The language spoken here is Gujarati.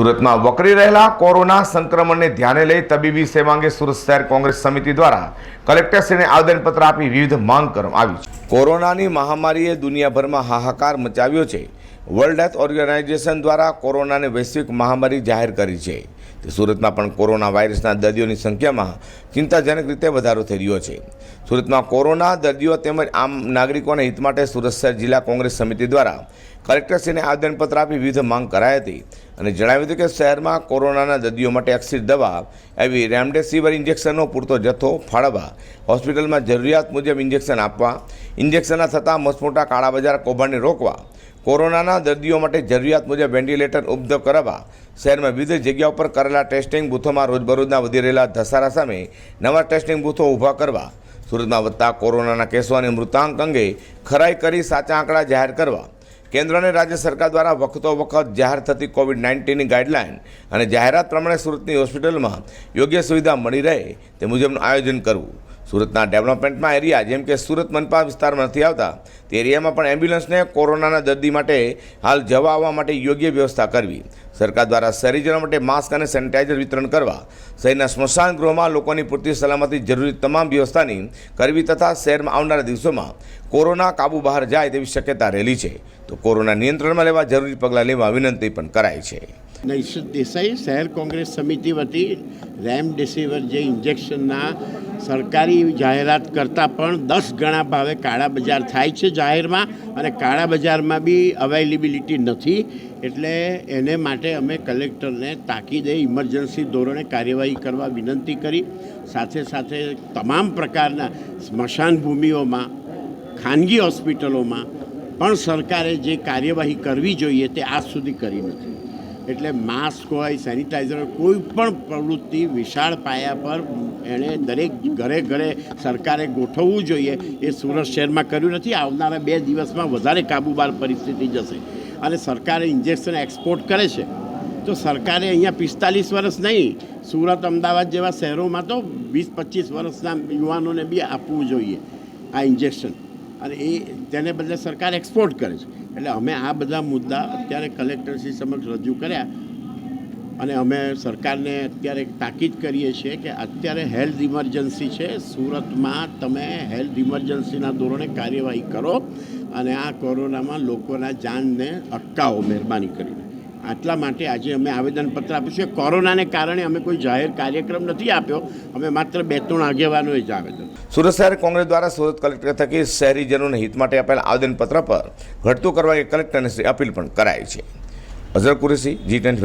સુરતમાં વકરી રહેલા કોરોના સંક્રમણને ધ્યાને લઈ તબીબી સેવા અંગે સુરત શહેર કોંગ્રેસ સમિતિ દ્વારા કલેક્ટરશ્રીને આવેદનપત્ર આપી વિવિધ માંગ કરવામાં આવી છે. કોરોનાની મહામારીએ દુનિયાભરમાં હાહાકાર મચાવ્યો છે. વર્લ્ડ હેલ્થ ઓર્ગેનાઇઝેશન દ્વારા કોરોનાને વૈશ્વિક મહામારી જાહેર કરી છે. સુરતમાં પણ કોરોના વાયરસના દર્દીઓની સંખ્યામાં ચિંતાજનક રીતે વધારો થઈ રહ્યો છે. સુરતમાં કોરોના દર્દીઓ તેમજ આમ નાગરિકોના હિત માટે સુરત શહેર જિલ્લા કોંગ્રેસ સમિતિ દ્વારા કલેક્ટરશ્રીને આવેદનપત્ર આપી વિવિધ માંગ કરાઈ હતી અને જણાવ્યું હતું કે શહેરમાં કોરોનાના દર્દીઓ માટે એક્સિડ દવા એવી રેમડેસિવિર ઇન્જેક્શનનો પૂરતો જથ્થો ફાળવવા, હોસ્પિટલમાં જરૂરિયાત મુજબ ઇન્જેક્શન આપવા, ઇન્જેક્શનના થતાં મસમોટા કાળાબજાર કૌભાંડને રોકવા કોરોનાના દર્દીઓ માટે જરૂરિયાત મુજબ વેન્ટિલેટર ઉપલબ્ધ કરાવવા શહેરમાં વિવિધ જગ્યાઓ પર કરેલા ટેસ્ટિંગ બૂથોમાં રોજબરોજના વધી રહેલા ધસારા સામે નવા ટેસ્ટિંગ બૂથો ઊભા કરવા, સુરતમાં વધતા કોરોનાના કેસો અને મૃતાંક અંગે ખરાઈ કરી સાચા આંકડા જાહેર કરવા, કેન્દ્ર અને રાજ્ય સરકાર દ્વારા વખતો વખત જાહેર થતી કોવિડ નાઇન્ટીનની ગાઈડલાઇન અને જાહેરાત પ્રમાણે સુરતની હોસ્પિટલમાં યોગ્ય સુવિધા મળી રહે તે મુજબનું આયોજન કરવું. સુરતના ડેવલપમેન્ટમાં એરિયા, જેમ કે સુરત મનપા વિસ્તારમાં નથી આવતા, તે એરિયામાં પણ એમ્બ્યુલન્સને કોરોનાના દર્દી માટે હાલ જવા આવવા માટે યોગ્ય વ્યવસ્થા કરવી. સરકાર દ્વારા શહેરીજનો માટે માસ્ક અને સેનિટાઇઝર વિતરણ કરવા, શહેરના સ્મશાન ગૃહમાં લોકોની પૂરતી સલામતી જરૂરી તમામ વ્યવસ્થાની કરવી તથા શહેરમાં આવનારા દિવસોમાં કોરોના કાબુ બહાર જાય તેવી શક્યતા રહેલી છે. તો કોરોના નિયંત્રણમાં લેવા જરૂરી પગલાં લેવા વિનંતી પણ કરાઈ છે. નૈશુદ દેસાઈ શહેર કોંગ્રેસ સમિતિ વતી રેમડેસિવિર જે ઇન્જેક્શનના સરકારી જાહેરાત કરતાં પણ દસ ગણા ભાવે કાળા બજાર થાય છે જાહેરમાં અને કાળા બજારમાં બી અવેલેબિલિટી નથી એટલે એને માટે અમે કલેક્ટરને તાકીદે ઇમરજન્સી ધોરણે કાર્યવાહી કરવા વિનંતી કરી સાથે સાથે તમામ પ્રકારના સ્મશાન ભૂમિઓમાં ખાનગી હોસ્પિટલોમાં પણ સરકારે જે કાર્યવાહી કરવી જોઈએ તે આજ સુધી કરી નથી એટલે માસ્ક હોય સેનિટાઈઝર કોઈ પણ પ્રવૃત્તિ વિશાળ પાયા પર એણે દરેક ઘરે ઘરે સરકારે ગોઠવવું જોઈએ. એ સુરત શહેરમાં કર્યું નથી. આવનારા બે દિવસમાં વધારે કાબૂબાર પરિસ્થિતિ જશે. અને સરકારે ઇન્જેક્શન એક્સપોર્ટ કરે છે. તો સરકારે અહીંયા પિસ્તાલીસ વર્ષ નહીં, સુરત, અમદાવાદ જેવા શહેરોમાં તો વીસ પચીસ વર્ષના યુવાનોને બી આપવું જોઈએ આ ઇન્જેક્શન અને એ તેને બદલે સરકાર એક્સપોર્ટ કરે છે. એટલે અમે આ બધા મુદ્દા અત્યારે કલેક્ટરશ્રી સમક્ષ રજૂ કર્યા અને અમે સરકારને અત્યારે તાકીદ કરીએ છીએ કે અત્યારે હેલ્થ ઇમરજન્સી છે. સુરતમાં તમે હેલ્થ ઇમરજન્સીના ધોરણે કાર્યવાહી કરો અને આ કોરોનામાં લોકોના જાનને અટકાવો, મહેરબાની કરીને. આટલા માટે આજે અમે આવેદનપત્ર આપ્યું છે. કોરોનાને કારણે અમે કોઈ જાહેર કાર્યક્રમ નથી આપ્યો. અમે માત્ર બે ત્રણ આગેવાનોએ જ આવેદન. સુરત શહેર કોંગ્રેસ દ્વારા સુરત કલેક્ટર થકી શહેરીજનોના હિત માટે આપેલા આવેદનપત્ર પર ઘટતું કરવા એ કલેક્ટરને અપીલ પણ કરાઈ છે. અઝર કુરેશી જી ટેન્ટ